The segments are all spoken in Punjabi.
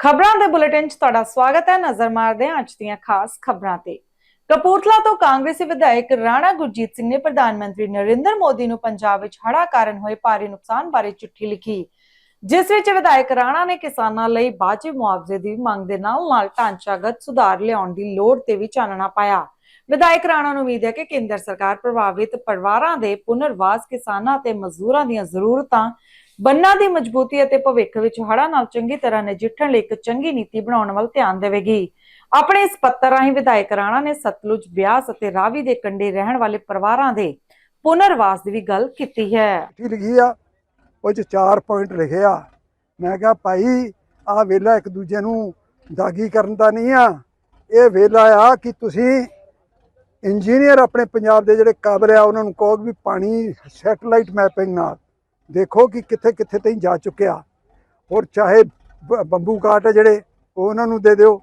ਖਬਰਾਂ ਦੇ ਬੁਲੇਟਿਨ 'ਚ ਤੁਹਾਡਾ ਸਵਾਗਤ ਹੈ। ਨਜ਼ਰ ਮਾਰਦੇ ਹਾਂ ਅੱਜ ਦੀਆਂ ਖਾਸ ਖਬਰਾਂ ਤੇ। ਕਪੂਰਥਲਾ ਤੋਂ ਕਾਂਗਰਸੀ ਵਿਧਾਇਕ ਰਾਣਾ ਗੁਰਜੀਤ ਸਿੰਘ ਨੇ ਪ੍ਰਧਾਨ ਮੰਤਰੀ ਨਰਿੰਦਰ ਮੋਦੀ ਨੂੰ ਪੰਜਾਬ ਵਿੱਚ ਹੜ੍ਹਾਂ ਕਾਰਨ ਹੋਏ ਭਾਰੀ ਨੁਕਸਾਨ ਬਾਰੇ ਚਿੱਠੀ ਲਿਖੀ। ਜਿਸ ਵਿੱਚ ਵਿਧਾਇਕ ਰਾਣਾ ਨੇ ਕਿਸਾਨਾਂ ਲਈ ਬਾਜੇ ਮੁਆਵਜ਼ੇ ਦੀ ਮੰਗ ਦੇ ਨਾਲ-ਨਾਲ ਢਾਂਚਾਗਤ ਸੁਧਾਰ ਲਿਆਉਣ ਦੀ ਲੋੜ ਤੇ ਵੀ ਚਾਨਣਾ ਪਾਇਆ। ਵਿਧਾਇਕ ਰਾਣਾ ਨੂੰ ਉਮੀਦ ਹੈ ਕਿ ਕੇਂਦਰ ਸਰਕਾਰ ਪ੍ਰਭਾਵਿਤ ਪਰਿਵਾਰਾਂ ਦੇ ਪੁਨਰਵਾਸ ਕਿਸਾਨਾਂ ਤੇ ਮਜ਼ਦੂਰਾਂ ਦੀਆਂ ਜ਼ਰੂਰਤਾਂ ਬੰਨਾਂ ਦੀ ਮਜ਼ਬੂਤੀ ਅਤੇ ਭਵਿੱਖ ਵਿੱਚ ਹੜ੍ਹਾਂ ਨਾਲ ਚੰਗੀ ਤਰ੍ਹਾਂ ਨਜਿੱਠਣ ਲਈ ਇੱਕ ਚੰਗੀ ਨੀਤੀ ਬਣਾਉਣ ਵੱਲ ਧਿਆਨ ਦੇਵੇਗੀ। ਆਪਣੇ ਇਸ ਪੱਤਰ ਰਾਹੀਂ ਵਿਧਾਇਕ ਰਾਣਾ ਨੇ ਸਤਲੁਜ, ਬਿਆਸ ਅਤੇ ਰਾਵੀ ਦੇ ਕੰਢੇ ਰਹਿਣ ਵਾਲੇ ਪਰਿਵਾਰਾਂ ਦੇ ਪੁਨਰਵਾਸ ਦੀ ਵੀ ਗੱਲ ਕੀਤੀ ਹੈ। ਲਿਖੀ ਆ, ਉਹ ਚ ਚਾਰ ਪੁਆਇੰਟ ਲਿਖੇ ਆ। ਮੈਂ ਕਿਹਾ, ਭਾਈ, ਆ ਵੇਲਾ ਇੱਕ ਦੂਜੇ ਨੂੰ ਦਾਗੀ ਕਰਨ ਦਾ ਨਹੀਂ ਆ। ਇਹ ਵੇਲਾ ਆ ਕਿ ਤੁਸੀਂ ਇੰਜੀਨੀਅਰ ਆਪਣੇ ਪੰਜਾਬ ਦੇ ਜਿਹੜੇ ਕਾਬਲ ਆ, ਉਹਨਾਂ ਨੂੰ ਕਹੋ ਵੀ ਪਾਣੀ ਸੈਟਲਾਈਟ ਮੈਪਿੰਗ ਨਾਲ। ਦੇਖੋ ਕਿ ਕਿੱਥੇ ਕਿੱਥੇ ਤਾਈਂ ਜਾ ਚੁੱਕਿਆ ਔਰ ਚਾਹੇ ਬ- ਬੰਬੂ ਕਾਟ ਹੈ ਜਿਹੜੇ, ਉਹ ਉਹਨਾਂ ਨੂੰ ਦੇ ਦਿਓ।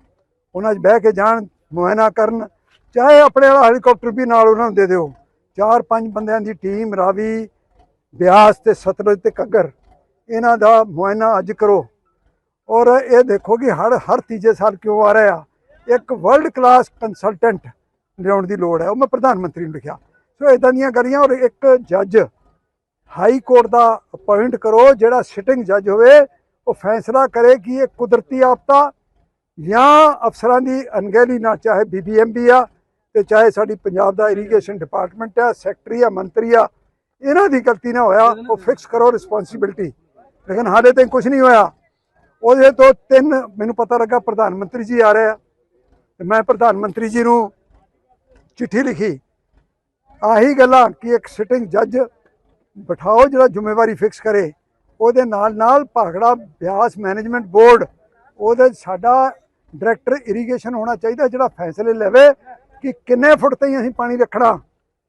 ਉਹਨਾਂ 'ਚ ਬਹਿ ਕੇ ਜਾਣ, ਮੁਆਇਨਾ ਕਰਨ। ਚਾਹੇ ਆਪਣੇ ਵਾਲਾ ਹੈਲੀਕਾਪਟਰ ਵੀ ਨਾਲ ਉਹਨਾਂ ਨੂੰ ਦੇ ਦਿਓ। ਚਾਰ ਪੰਜ ਬੰਦਿਆਂ ਦੀ ਟੀਮ, ਰਾਵੀ, ਬਿਆਸ ਤੇ ਸਤਲੁਜ ਤੇ ਘੱਗਰ, ਇਹਨਾਂ ਦਾ ਮੁਆਇਨਾ ਅੱਜ ਕਰੋ। ਔਰ ਇਹ ਦੇਖੋ ਕਿ ਹਰ ਹਰ ਤੀਜੇ ਸਾਲ ਕਿਉਂ ਆ ਰਿਹਾ ਇੱਕ ਵਰਲਡ ਕਲਾਸ ਕੰਸਲਟੈਂਟ ਲਿਆਉਣ ਦੀ ਲੋੜ ਹੈ। ਉਹ ਮੈਂ ਪ੍ਰਧਾਨ ਮੰਤਰੀ ਨੂੰ ਲਿਖਿਆ। ਸੋ ਇਦਾਂ ਦੀਆਂ ਗਲੀਆਂ ਔਰ ਇੱਕ ਜੱਜ ਹਾਈ ਕੋਰਟ ਦਾ ਅਪਾਇੰਟ ਕਰੋ, ਜਿਹੜਾ ਸਿਟਿੰਗ ਜੱਜ ਹੋਵੇ, ਉਹ ਫੈਸਲਾ ਕਰੇ ਕਿ ਇਹ ਕੁਦਰਤੀ ਆਫਤਾ ਜਾਂ ਅਫਸਰਾਂ ਦੀ ਅਣਗਹਿਲੀ ਨਾ ਚਾਹੇ ਬੀਬੀਐਮਬੀ ਆ, ਤੇ ਚਾਹੇ ਸਾਡੀ ਪੰਜਾਬ ਦਾ ਇਰੀਗੇਸ਼ਨ ਡਿਪਾਰਟਮੈਂਟ ਆ ਸੈਕਟਰੀ ਆ, ਮੰਤਰੀ ਆ, ਇਹਨਾਂ ਦੀ ਗਲਤੀ ਨਾ ਹੋਇਆ, ਉਹ ਫਿਕਸ ਕਰੋ ਰਿਸਪੌਂਸਿਬਿਲਟੀ ਲੇਕਿਨ ਹਾਲੇ ਤਾਈਂ ਕੁਝ ਨਹੀਂ ਹੋਇਆ। ਉਹਦੇ ਤੋਂ ਤਿੰਨ, ਮੈਨੂੰ ਪਤਾ ਲੱਗਾ ਪ੍ਰਧਾਨ ਮੰਤਰੀ ਜੀ ਆ ਰਹੇ ਆ। ਤੇ ਮੈਂ ਪ੍ਰਧਾਨ ਮੰਤਰੀ ਜੀ ਨੂੰ ਚਿੱਠੀ ਲਿਖੀ। ਆਹੀ ਗੱਲਾਂ ਕਿ ਇੱਕ ਸਿਟਿੰਗ ਜੱਜ ਬਿਠਾਓ ਜਿਹੜਾ ਜ਼ਿੰਮੇਵਾਰੀ ਫਿਕਸ ਕਰੇ, ਉਹਦੇ ਨਾਲ ਨਾਲ ਭਾਖੜਾ ਬਿਆਸ ਮੈਨੇਜਮੈਂਟ ਬੋਰਡ, ਉਹਦੇ ਸਾਡਾ ਡਾਇਰੈਕਟਰ ਇਰੀਗੇਸ਼ਨ ਹੋਣਾ ਚਾਹੀਦਾ ਜਿਹੜਾ ਫੈਸਲੇ ਲਵੇ ਕਿ ਕਿੰਨੇ ਫੁੱਟ ਤਾਈਂ ਅਸੀਂ ਪਾਣੀ ਰੱਖਣਾ,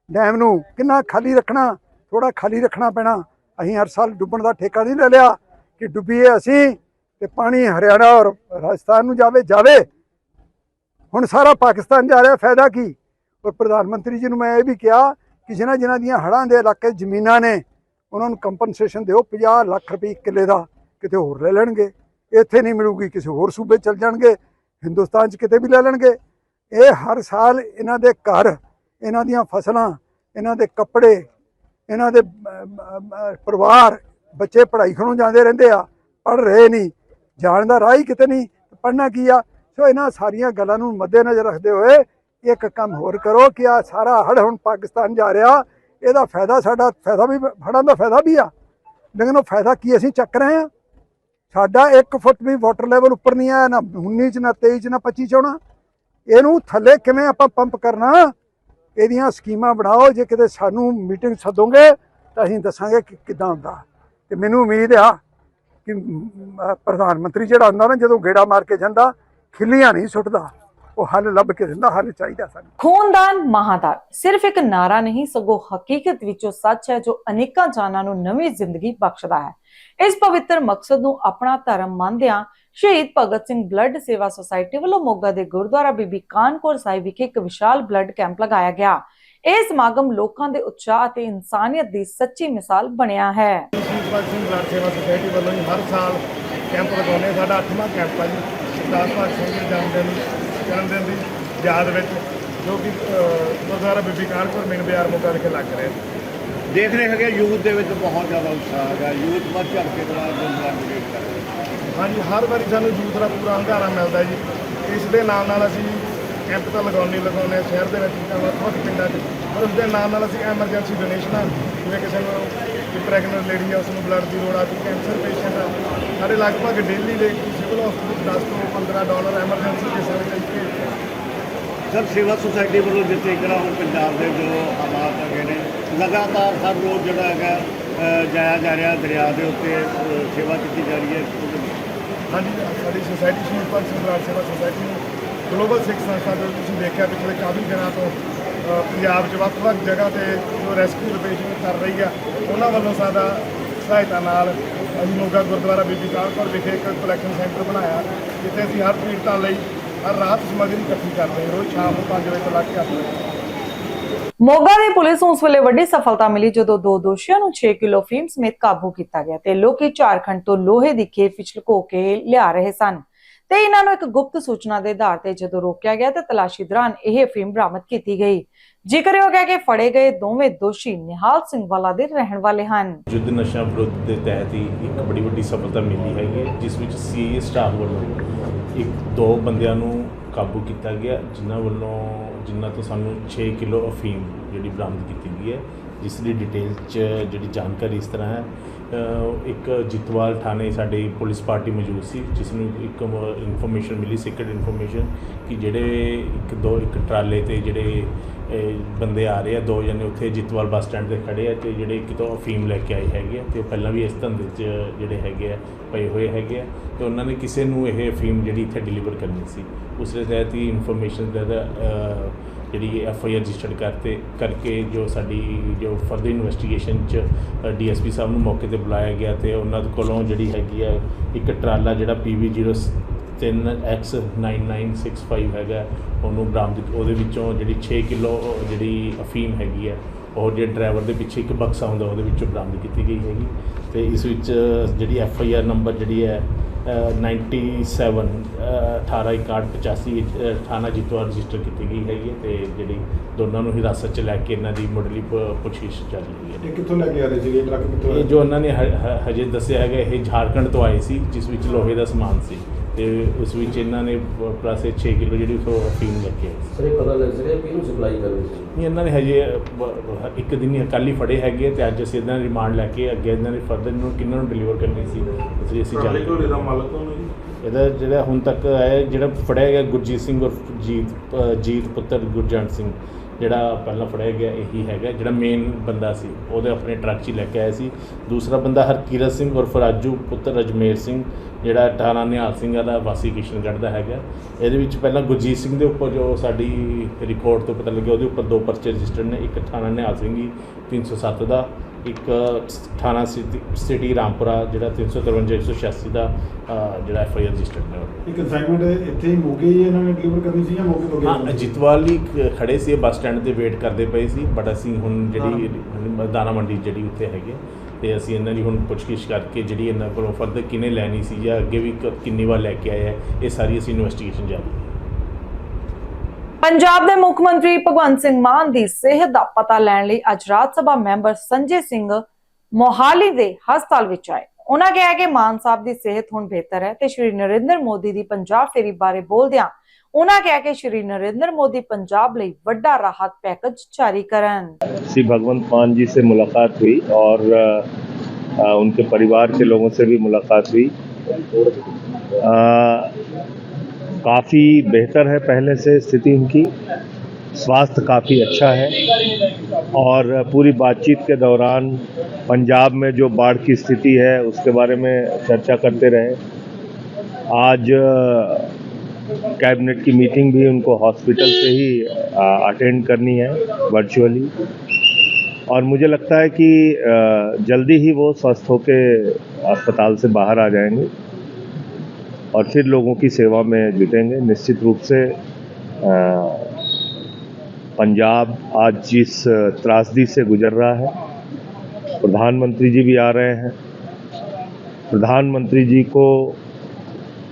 ਡੈਮ ਨੂੰ ਕਿੰਨਾ ਖਾਲੀ ਰੱਖਣਾ ਥੋੜਾ ਖਾਲੀ ਰੱਖਣਾ ਪੈਣਾ। ਅਸੀਂ ਹਰ ਸਾਲ ਡੁੱਬਣ ਦਾ ਠੇਕਾ ਨਹੀਂ ਲੈ ਲਿਆ ਕਿ ਡੁੱਬੀਏ ਅਸੀਂ ਤੇ ਪਾਣੀ ਹਰਿਆਣਾ ਔਰ ਰਾਜਸਥਾਨ ਨੂੰ ਜਾਵੇ ਜਾਵੇ। ਹੁਣ ਸਾਰਾ ਪਾਕਿਸਤਾਨ ਜਾ ਰਿਹਾ, ਫਾਇਦਾ ਕੀ? ਔਰ ਪ੍ਰਧਾਨ ਮੰਤਰੀ ਜੀ ਨੂੰ ਮੈਂ ਇਹ ਵੀ ਕਿਹਾ ਕਿ ਜਿਨ੍ਹਾਂ ਜਿਨ੍ਹਾਂ ਦੀਆਂ ਹੜ੍ਹਾਂ ਦੇ ਇਲਾਕੇ ਜ਼ਮੀਨਾਂ ਨੇ, ਉਹਨਾਂ ਨੂੰ ਕੰਪਨਸੇਸ਼ਨ ਦਿਓ 50 ਲੱਖ ਰੁਪਏ ਕਿੱਲੇ ਦਾ, ਕਿਤੇ ਹੋਰ ਲੈ ਲੈਣਗੇ। ਇੱਥੇ ਨਹੀਂ ਮਿਲੂਗੀ, ਕਿਸੇ ਹੋਰ ਸੂਬੇ ਚਲ ਜਾਣਗੇ, ਹਿੰਦੁਸਤਾਨ 'ਚ ਕਿਤੇ ਵੀ ਲੈ ਲੈਣਗੇ। ਇਹ ਹਰ ਸਾਲ ਇਹਨਾਂ ਦੇ ਘਰ, ਇਹਨਾਂ ਦੀਆਂ ਫਸਲਾਂ, ਇਹਨਾਂ ਦੇ ਕੱਪੜੇ, ਇਹਨਾਂ ਦੇ ਪਰਿਵਾਰ, ਬੱਚੇ ਪੜ੍ਹਾਈ ਖਣੋਂ ਜਾਂਦੇ ਰਹਿੰਦੇ ਆ, ਪੜ੍ਹ ਰਹੇ ਨਹੀਂ, ਜਾਣ ਦਾ ਰਾਹ ਹੀ ਕਿਤੇ ਨਹੀਂ, ਪੜ੍ਹਨਾ ਕੀ ਆ? ਸੋ ਇਹਨਾਂ ਸਾਰੀਆਂ ਗੱਲਾਂ ਨੂੰ ਮੱਦੇਨਜ਼ਰ ਰੱਖਦੇ ਹੋਏ ਇੱਕ ਕੰਮ ਹੋਰ ਕਰੋ ਕਿ ਆ ਸਾਰਾ ਹੜ ਹੁਣ ਪਾਕਿਸਤਾਨ ਜਾ ਰਿਹਾ, ਇਹਦਾ ਫਾਇਦਾ ਸਾਡਾ, ਫਾਇਦਾ ਵੀ ਹੜਾਂ ਦਾ ਫਾਇਦਾ ਵੀ ਆ। ਲੇਕਿਨ ਉਹ ਫਾਇਦਾ ਕੀ ਅਸੀਂ ਚੱਕ ਰਹੇ ਆ ਸਾਡਾ 1 ਫੁੱਟ ਵੀ ਵਾਟਰ ਲੈਵਲ ਉੱਪਰ ਨਹੀਂ ਆਇਆ, ਨਾ 19 ਚ, ਨਾ 23 ਚ, ਨਾ 25 ਚ ਹੋਣਾ। ਇਹਨੂੰ ਥੱਲੇ ਕਿਵੇਂ ਆਪਾਂ ਪੰਪ ਕਰਨਾ? ਇਹਦੀਆਂ ਸਕੀਮਾਂ ਬਣਾਓ, ਜੇ ਕਿਤੇ ਸਾਨੂੰ ਮੀਟਿੰਗ ਸੱਦੋਗੇ ਤਾਂ ਅਸੀਂ ਦੱਸਾਂਗੇ ਕਿ ਕਿਦਾਂ ਹੁੰਦਾ। ਤੇ ਮੈਨੂੰ ਉਮੀਦ ਆ ਕਿ ਪ੍ਰਧਾਨ ਮੰਤਰੀ ਜਿਹੜਾ ਹੁੰਦਾ ਨਾ, ਜਦੋਂ ਗੇੜਾ ਮਾਰ ਕੇ ਜਾਂਦਾ, ਖਿੱਲੀਆਂ ਨਹੀਂ ਸੁੱਟਦਾ। ਉਹ ਹੱਲ ਲੱਭ ਕੇ ਦਿੰਦਾ ਹੱਲ ਚਾਹੀਦਾ ਸਾਨੂੰ। ਖੂਨਦਾਨ ਮਹਾਦਾਨ। ਸਿਰਫ ਇੱਕ ਨਾਰਾ ਨਹੀਂ ਸਗੋਂ ਹਕੀਕਤ ਵਿੱਚ ਸੱਚ ਹੈ ਜੋ ਅਨੇਕਾਂ ਜਾਨਾਂ ਨੂੰ ਨਵੀਂ ਜ਼ਿੰਦਗੀ ਬਖਸ਼ਦਾ ਹੈ। ਇਸ ਪਵਿੱਤਰ ਮਕਸਦ ਨੂੰ ਆਪਣਾ ਧਰਮ ਮੰਨਦਿਆਂ ਸ਼ਹੀਦ ਭਗਤ ਸਿੰਘ ਬਲੱਡ ਸੇਵਾ ਸੁਸਾਇਟੀ ਵੱਲੋਂ ਮੋਗਾ ਦੇ ਗੁਰਦੁਆਰਾ ਬੀਬੀ ਕਾਨਕੌਰ ਸਾਹਿਬ ਵਿਖੇ ਇੱਕ ਵਿਸ਼ਾਲ ਬਲੱਡ ਕੈਂਪ ਲਗਾਇਆ ਗਿਆ। ਇਹ ਸਮਾਗਮ ਲੋਕਾਂ ਦੇ ਉਤਸ਼ਾਹ ਅਤੇ ਇਨਸਾਨੀਅਤ ਦੀ ਸੱਚੀ ਮਿਸਾਲ ਬਣਿਆ ਹੈ। ਸ਼ਹੀਦ ਭਗਤ ਸਿੰਘ ਬਲੱਡ ਸੇਵਾ ਸੁਸਾਇਟੀ ਵੱਲੋਂ ਜੀ ਹਰ ਸਾਲ ਕੈਂਪ ਲਗਾਉਂਦੇ ਹਾਂ। ਸਾਡਾ 8ਵਾਂ ਕੈਂਪ ਆ ਜੀ। ਸਰਦਾਰ ਭਗਤ ਸਿੰਘ ਦੇ ਜਨਮ ਦਿਨ ਜਨਮ ਦਿਨ ਦੀ ਯਾਦ ਵਿੱਚ ਜੋ ਕਿ ਗੁਰਦੁਆਰਾ ਬੀਬੀ ਕਾਨਪੁਰ ਮੇਨ ਬਾਜ਼ਾਰ ਮੋਗਾ ਵਿਖੇ ਲੱਗ ਰਿਹਾ। ਦੇਖ ਰਹੇ ਹੈਗੇ ਯੂਥ ਦੇ ਵਿੱਚ ਬਹੁਤ ਜ਼ਿਆਦਾ ਉਤਸ਼ਾਹ ਹੈਗਾ ਯੂਥ ਵੱਧ ਚੜ ਕੇ ਗੁਰਦੁਆਰਾ ਡੋਨੇਟ ਕਰ ਰਿਹਾ ਹਾਂਜੀ ਹਰ ਵਾਰੀ ਸਾਨੂੰ ਯੂਥ ਦਾ ਪੂਰਾ ਹੰਗਾਰਾ ਮਿਲਦਾ ਜੀ। ਇਸ ਦੇ ਨਾਲ ਨਾਲ ਅਸੀਂ ਕੈਂਪ ਤਾਂ ਲਗਾਉਣੇ ਹਾਂ ਸ਼ਹਿਰ ਦੇ ਵਿੱਚ ਜਾਂ ਵੱਖ ਵੱਖ ਪਿੰਡਾਂ 'ਚ। ਪਰ ਉਸ ਦੇ ਨਾਲ ਨਾਲ ਅਸੀਂ ਐਮਰਜੈਂਸੀ ਡੋਨੇਸ਼ਨਾਂ ਜਿਵੇਂ ਕਿਸੇ ਨੂੰ ਪ੍ਰੈਗਨੈਂਟ ਲੇਡੀ ਆ ਉਸ ਨੂੰ ਬਲੱਡ ਦੀ ਲੋੜ ਆ ਕੋਈ ਕੈਂਸਰ ਪੇਸ਼ੈਂਟ ਆ ਸਾਡੇ ਲਗਭਗ ਡੇਲੀ ਦੇ ਸਿਵਲ ਹਸਪੀਟਲ 10 ਤੋਂ 15 ਡਾਲਰ ਐਮਰਜੈਂਸੀ ਵਿੱਚ ਇੱਥੇ ਸਰ, ਸੇਵਾ ਸੁਸਾਇਟੀ ਵੱਲੋਂ ਜਿੱਥੇ ਜਿਹੜਾ ਉਹ ਪੰਜਾਬ ਦੇ ਜੋ ਹਾਲਾਤ ਹੈਗੇ ਨੇ, ਲਗਾਤਾਰ ਹਰ ਰੋਜ਼ ਜਿਹੜਾ ਹੈਗਾ ਜਾਇਆ ਜਾ ਰਿਹਾ ਦਰਿਆ ਦੇ ਉੱਤੇ ਸੇਵਾ ਕੀਤੀ ਜਾ ਰਹੀ ਹੈ ਹਾਂਜੀ, ਸਾਡੀ ਸੁਸਾਇਟੀ ਸ਼ਹੀਦ ਭਗਤ ਸੇਵਾ ਸੁਸਾਇਟੀ ਨੂੰ ਗਲੋਬਲ ਸਿੱਖ ਸੰਸਥਾ ਦੇ ਤੁਸੀਂ ਦੇਖਿਆ ਪਿਛਲੇ ਕਾਫੀ ਦਿਨਾਂ ਤੋਂ ਪੰਜਾਬ 'ਚ ਵੱਖ-ਵੱਖ ਜਗ੍ਹਾ ਤੇ ਜੋ ਰੈਸਕਿਊ ਆਪਰੇਸ਼ਨ ਕਰ ਰਹੀ ਆ, ਉਹਨਾਂ ਵੱਲੋਂ ਸਾਡਾ ਸਹਾਇਤਾ ਨਾਲ ਅਸੀਂ ਮੋਗਾ ਗੁਰਦੁਆਰਾ ਬੀਬੀ ਕਾਲਪੁਰ ਵਿਖੇ ਇੱਕ ਕਲੈਕਸ਼ਨ ਸੈਂਟਰ ਬਣਾਇਆ, ਜਿੱਥੇ ਅਸੀਂ ਹਰ ਪੀੜਤਾਂ ਲਈ ਹਰ ਰਾਤ ਸਮੱਗਰੀ ਇਕੱਠੀ ਕਰਦੇ ਰੋਜ਼ ਸ਼ਾਮ ਨੂੰ 5 ਵਜੇ ਤੋਂ ਲੱਗ ਕੇ ਅੱਠ ਮੋਗਾ ਦੀ ਪੁਲਿਸ ਨੂੰ ਉਸ ਵੇਲੇ ਵੱਡੀ ਸਫਲਤਾ ਮਿਲੀ ਜਦੋਂ ਦੋ ਦੋਸ਼ੀਆਂ ਨੂੰ 6 ਕਿਲੋ ਫੀਮ ਸਮੇਤ ਕਾਬੂ ਕੀਤਾ ਗਿਆ ਤੇ ਲੋਕੀ ਝਾਰਖੰਡ ਤੋਂ ਲੋਹੇ ਦੀ ਖੇਪ ਵਿੱਚ ਲੁਕੋ ਕੇ ਲਿਆ ਰਹੇ ਸਨ। ਤੇ ਇਹਨਾਂ ਨੂੰ ਇੱਕ ਗੁਪਤ ਸੂਚਨਾ ਦੇ ਆਧਾਰ ਤੇ ਜਦੋਂ ਰੋਕਿਆ ਗਿਆ ਤੇ ਤਲਾਸ਼ੀ ਦੌਰਾਨ ਇਹ ਅਫੀਮ ਬਰਾਮਦ ਕੀਤੀ ਗਈ। ਜ਼ਿਕਰਯੋਗ ਹੈ ਕਿ ਫੜੇ ਗਏ ਦੋਵੇਂ ਦੋਸ਼ੀ ਨਿਹਾਲ ਸਿੰਘ ਵਾਲਾ ਦੇ ਰਹਿਣ ਵਾਲੇ ਹਨ। ਯੁੱਧ ਨਸ਼ਾ ਵਿਰੁੱਧ ਦੇ ਤਹਿਤ ਹੀ ਇੱਕ ਬੜੀ ਵੱਡੀ ਸਫਲਤਾ ਮਿਲੀ ਹੈਗੀ ਹੈ, ਜਿਸ ਵਿੱਚ ਸੀਏ ਸਟਾਫ ਵੱਲੋਂ ਇੱਕ ਦੋ ਬੰਦਿਆਂ ਨੂੰ ਕਾਬੂ ਕੀਤਾ ਗਿਆ ਜਿਨ੍ਹਾਂ ਵੱਲੋਂ ਜਿਨ੍ਹਾਂ ਤੋਂ ਸਾਨੂੰ 6 ਕਿਲੋ ਅਫੀਮ ਜਿਹੜੀ ਬਰਾਮਦ ਕੀਤੀ ਗਈ ਹੈ। ਜਿਸ ਦੀ ਡਿਟੇਲ ਚ ਜਿਹੜੀ ਜਾਣਕਾਰੀ ਇਸ ਤਰ੍ਹਾਂ ਹੈ ਅ, ਇੱਕ ਜਿੱਤਵਾਲ ਥਾਣੇ ਸਾਡੀ ਪੁਲਿਸ ਪਾਰਟੀ ਮੌਜੂਦ ਸੀ ਜਿਸ ਨੂੰ ਇੱਕ ਇਨਫੋਰਮੇਸ਼ਨ ਮਿਲੀ ਸੀਕ੍ਰੀਟ ਇਨਫੋਰਮੇਸ਼ਨ ਕਿ ਜਿਹੜੇ ਇੱਕ ਦੋ ਇੱਕ ਟਰਾਲੇ ਤੇ ਜਿਹੜੇ ਬੰਦੇ ਆ ਰਹੇ ਆ, ਦੋ ਜਣੇ ਉੱਥੇ ਜਿੱਤਵਾਲ ਬੱਸ ਸਟੈਂਡ ਤੇ ਖੜੇ ਆ ਤੇ ਜਿਹੜੇ ਕਿਤੋਂ ਅਫੀਮ ਲੈ ਕੇ ਆਏ ਹੈਗੇ ਆ ਤੇ ਉਹ ਪਹਿਲਾਂ ਵੀ ਇਸ ਧੰਦੇ 'ਚ ਜਿਹੜੇ ਹੈਗੇ ਆ, ਪਏ ਹੋਏ ਹੈਗੇ ਆ ਤੇ ਉਹਨਾਂ ਨੇ ਕਿਸੇ ਨੂੰ ਇਹ ਅਫੀਮ ਜਿਹੜੀ ਇੱਥੇ ਡਿਲੀਵਰ ਕਰਨੀ ਸੀ। ਉਸ ਦੇ ਤਹਿਤ ਹੀ ਇਨਫੋਰਮੇਸ਼ਨ ਦਾ ਜਿਹੜੀ ਐਫ ਆਈ ਆਰ ਰਜਿਸਟਰਡ ਕਰਤੇ, ਕਰਕੇ ਜੋ ਸਾਡੀ, ਜੋ ਫਰਦਰ ਇਨਵੈਸਟੀਗੇਸ਼ਨ ਚ ਡੀਐਸਪੀ ਸਾਹਿਬ ਨੂੰ ਮੌਕੇ ਤੇ ਬੁਲਾਇਆ ਗਿਆ ਤੇ ਉਹਨਾਂ ਕੋਲੋਂ ਜਿਹੜੀ ਹੈਗੀ ਆ ਇੱਕ ਟਰਾਲਾ ਜਿਹੜਾ ਪੀਵੀ 03X9965 ਹੈਗਾ ਉਹਨੂੰ ਬਰਾਮਦ ਉਹਦੇ ਵਿੱਚੋਂ ਜਿਹੜੀ 6 ਕਿਲੋ ਜਿਹੜੀ ਅਫੀਮ ਹੈਗੀ ਹੈ ਉਹ ਜਿਹੜੇ ਡਰਾਈਵਰ ਦੇ ਪਿੱਛੇ ਇੱਕ ਬਕਸਾ ਹੁੰਦਾ ਉਹਦੇ ਵਿੱਚੋਂ ਬਰਾਮਦ ਕੀਤੀ ਗਈ ਹੈਗੀ। ਤੇ ਇਸ ਵਿੱਚ ਜਿਹੜੀ ਐਫ ਆਈ ਆਰ ਨੰਬਰ ਜਿਹੜੀ ਹੈ ਅ, 97 186185 ਥਾਣਾ ਜਿੱਤਵਾ ਰਜਿਸਟਰ ਕੀਤੀ ਗਈ ਹੈਗੀ ਹੈ ਤੇ ਜਿਹੜੀ ਦੋਨਾਂ ਨੂੰ ਹਿਰਾਸਤ 'ਚ ਲੈ ਕੇ ਇਹਨਾਂ ਦੀ ਮੁੱਢਲੀ ਪੁੱਛਗਿੱਛ ਚੱਲ ਰਹੀ ਹੈ। ਇਹ ਕਿੱਥੋਂ ਲੈ ਕੇ ਆ ਰਹੇ ਸੀਗੇ ਟਰੱਕ ਕਿੱਥੋਂ ਇਹ ਜੋ ਉਹਨਾਂ ਨੇ ਹਜੇ ਦੱਸਿਆ ਹੈਗਾ ਇਹ ਝਾਰਖੰਡ ਤੋਂ ਆਏ ਸੀ ਜਿਸ ਵਿੱਚ ਲੋਹੇ ਦਾ ਸਮਾਨ ਸੀ। ਤੇ ਉਸ ਵਿੱਚ ਇਹਨਾਂ ਨੇ ਪਲੱਸ 6 ਕਿਲੋ ਜਿਹੜੀ ਉਥੋਂ ਅਫੀਮ ਲੈ ਕੇ ਆਏ ਸੀ। ਸਰ ਇਹ ਪਤਾ ਲੱਗ ਸਕਿਆ ਕਿ ਇਹਨੂੰ ਸਪਲਾਈ ਕਰ ਰਹੇ ਸੀ। ਨਹੀਂ, ਇਹਨਾਂ ਨੇ ਹਜੇ ਇੱਕ ਦਿਨ ਹੀ ਹੀ ਫੜੇ ਹੈਗੇ ਤੇ ਅੱਜ ਅਸੀਂ ਇਹਨਾਂ ਰਿਮਾਂਡ ਲੈ ਕੇ ਅੱਗੇ ਇਹਨਾਂ ਨੇ ਫਰਦਰ ਨੂੰ ਕਿੰਨਾਂ ਨੂੰ ਡਿਲੀਵਰ ਕਰਨੀ ਸੀ ਲਈ ਅਸੀਂ ਜਾਣ ਦਾ ਮਾਲਕ ਕੌਣ ਹੈ ਜੀ? ਇਹਦਾ ਜਿਹੜਾ ਹੁਣ ਤੱਕ ਹੈ ਜਿਹੜਾ ਫੜਿਆ ਗਿਆ ਗੁਰਜੀਤ ਸਿੰਘ ਔਰ ਜੀਤ ਜੀਤ ਪੁੱਤਰ ਗੁਰਜੰਟ ਸਿੰਘ। ਜਿਹੜਾ ਪਹਿਲਾਂ ਫੜਿਆ ਗਿਆ ਇਹੀ ਹੈਗਾ, ਜਿਹੜਾ ਮੇਨ ਬੰਦਾ ਸੀ, ਉਹਦੇ ਆਪਣੇ ਟਰੱਕ 'ਚ ਹੀ ਲੈ ਕੇ ਆਇਆ ਸੀ। ਦੂਸਰਾ ਬੰਦਾ ਹਰਕੀਰਤ ਸਿੰਘ ਔਰ ਫਰਾਜੂ ਪੁੱਤਰ ਅਜਮੇਰ ਸਿੰਘ, ਜਿਹੜਾ ਟਾਣਾ ਨਿਹਾਲ ਸਿੰਘ ਦਾ ਵਾਸੀ ਕਿਸ਼ਨਗੜ੍ਹ ਦਾ ਹੈਗਾ। ਇਹਦੇ ਵਿੱਚ ਪਹਿਲਾਂ ਗੁਰਜੀਤ ਸਿੰਘ ਦੇ ਉੱਪਰ ਜੋ ਸਾਡੀ ਰਿਕਾਰਡ ਤੋਂ ਪਤਾ ਲੱਗਿਆ, ਉਹਦੇ ਉੱਪਰ ਦੋ ਪਰਚੇ ਰਜਿਸਟਰਡ ਨੇ, ਇੱਕ ਥਾਣਾ ਨਿਹਾਲ ਸਿੰਘ ਜੀ 307 ਦਾ। ਇੱਕ ਥਾਣਾ ਸਿਟੀ ਸਿਟੀ ਰਾਮਪੁਰਾ ਜਿਹੜਾ 353 186 ਦਾ ਜਿਹੜਾ ਐਫ ਆਈ ਆਰ ਰਜਿਸਟਰਡ ਨੇ ਉਹਦੇ। ਇੱਕ ਅਸਾਈਨਮੈਂਟ ਇੱਥੇ ਹੀ ਮੋਗੇ ਹੀ ਇਹਨਾਂ ਨੇ ਡਿਲੀਵਰ ਕਰਨੀ ਸੀ ਜਾਂ ਮੋਗੇ ਤੋਂ ਹਾਂ ਜਿਤਵਾਲ ਹੀ ਖ- ਖੜੇ ਸੀ ਬੱਸ ਸਟੈਂਡ ਤੇ ਵੇਟ ਕਰਦੇ ਪਏ ਸੀ ਬਟ ਅਸੀਂ ਹੁਣ ਜਿਹੜੀ ਦਾਣਾ ਮੰਡੀ ਜਿਹੜੀ ਉੱਥੇ ਹੈਗੇ ਤੇ ਅਸੀਂ ਇਹਨਾਂ ਦੀ ਹੁਣ ਪੁੱਛਗਿੱਛ ਕਰਕੇ ਜਿਹੜੀ ਇਹਨਾਂ ਕੋਲੋਂ ਫਰਦਰ ਕਿਨੇ ਲੈਣੀ ਸੀ ਜਾਂ ਅੱਗੇ ਵੀ ਕਿੰਨੀ ਵਾਰ ਲੈ ਕੇ ਆਏ ਆ ਇਹ ਸਾਰੀ ਅਸੀਂ ਇਨਵੈਸਟੀਗੇਸ਼ਨ ਜਾਰੀ ਹੈ ਪੰਜਾਬ ਦੇ ਮੁੱਖ ਮੰਤਰੀ ਭਗਵੰਤ ਸਿੰਘ ਮਾਨ ਦੀ ਸਿਹਤ ਦਾ ਪਤਾ ਲੈਣ ਲਈ ਅੱਜ ਰਾਜ ਸਭਾ ਮੈਂਬਰ ਸੰਜੇ ਸਿੰਘ ਮੋਹਾਲੀ ਦੇ ਹਸਪਤਾਲ ਵਿੱਚ ਆਏ ਉਹਨਾਂ ਕਿਹਾ ਕਿ ਮਾਨ ਸਾਹਿਬ ਦੀ ਸਿਹਤ ਹੁਣ ਬਿਹਤਰ ਹੈ ਤੇ ਸ਼੍ਰੀ ਨਰਿੰਦਰ ਮੋਦੀ ਦੀ ਪੰਜਾਬ ਫੇਰੀ ਬਾਰੇ ਬੋਲਦਿਆਂ ਉਹਨਾਂ ਕਿਹਾ ਕਿ ਸ਼੍ਰੀ ਨਰਿੰਦਰ ਮੋਦੀ ਪੰਜਾਬ ਲਈ ਵੱਡਾ ਰਾਹਤ ਪੈਕੇਜ ਜਾਰੀ ਕਰਨ श्री भगवंत मान जी से मुलाकात हुई और अ, अ, उनके परिवार के लोगों से भी मुलाकात हुई काफ़ी बेहतर है पहले से स्थिति उनकी। स्वास्थ्य काफ़ी अच्छा है और पूरी बातचीत के दौरान पंजाब में जो बाढ़ की स्थिति है, उसके बारे में चर्चा करते रहे। आज, कैबिनेट की मीटिंग भी उनको हॉस्पिटल से ही अटेंड करनी है, वर्चुअली। और मुझे लगता है कि जल्दी ही वो स्वस्थ होके अस्पताल से बाहर आ जाएँगे। और फिर लोगों की सेवा में जुटेंगे। निश्चित रूप से अ, पंजाब आज जिस त्रासदी से गुजर रहा है प्रधानमंत्री जी भी आ रहे हैं। प्रधानमंत्री जी को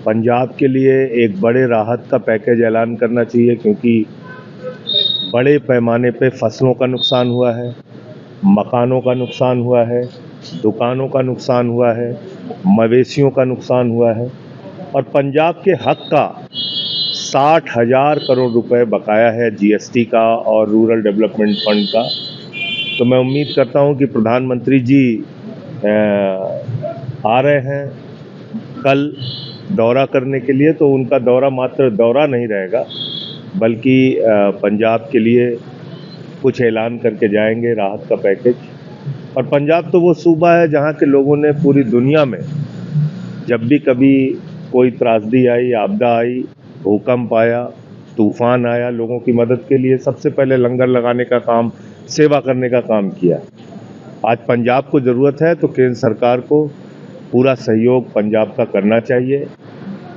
पंजाब के लिए एक बड़े राहत का पैकेज ऐलान करना चाहिए क्योंकि बड़े पैमाने पे फ़सलों का नुकसान हुआ है मकानों का नुकसान हुआ है दुकानों का नुकसान हुआ है मवेशियों का नुकसान हुआ है। और पंजाब के हक का साठ हज़ार करोड़ रुपए बकाया है जीएसटी का और रूरल डेवलपमेंट फंड का। तो मैं उम्मीद करता हूँ कि प्रधानमंत्री जी आ रहे हैं कल दौरा करने के लिए तो उनका दौरा मात्र दौरा नहीं रहेगा, बल्कि पंजाब के लिए कुछ ऐलान करके जाएँगे राहत का पैकेज। और पंजाब तो वो सूबा है जहाँ के लोगों ने पूरी दुनिया में जब भी कभी कोई त्रासदी आई, आपदा आई, भूकंप आया, तूफ़ान आया लोगों की मदद के लिए, सबसे पहले लंगर लगाने का काम, सेवा करने का काम किया। आज पंजाब को ज़रूरत है तो केंद्र सरकार को पूरा सहयोग पंजाब का करना चाहिए।